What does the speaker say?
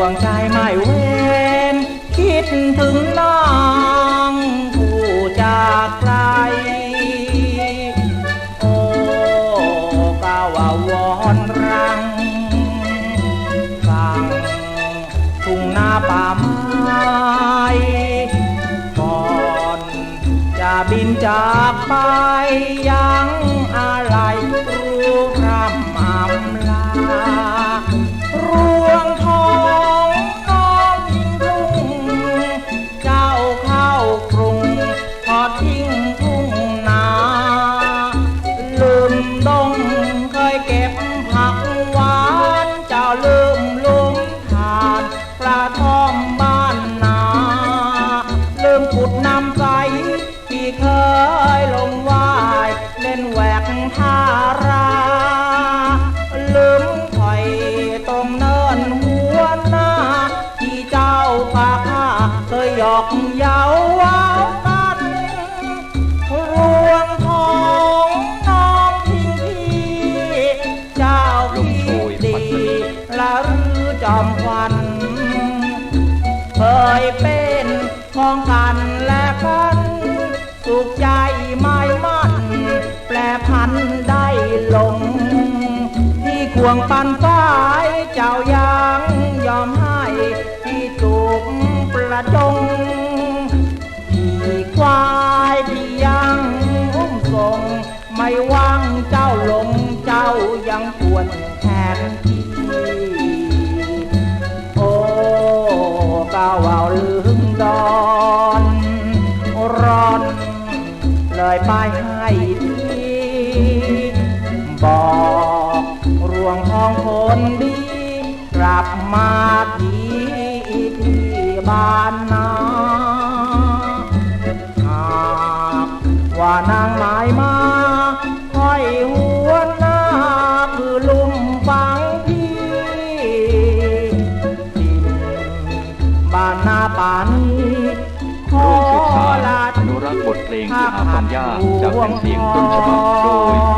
วงใจไม่เว้นคิดถึงน้องผู้จากไกลโอ้กาวาวอนรังสั่งทุ่งนาป่าไม้ก่อนจะบินจากไปยังอะไรรู้รำ มวันเคยเป็นของกันและกัน สุขใจไม่มั่น แปลพันได้ลง ที่ควงปันฝ้ายเจ้ายังยอมให้ที่จูบประจงพี่ควายพี่ยังอุ้มทรงไม่ว่างเจ้าหลงเจ้ายังปวดแทนพี่าวเอาลืมดอนร้อนเลยไปให้ทีบอกรวงทองคนดี กลับมาทีที่บ้านนาหากว่านาง ร่วมสืบสานลาอนุรักษ์บทเพลงที่หาฟังยากจะเป็นเสียงต้นฉบับโดย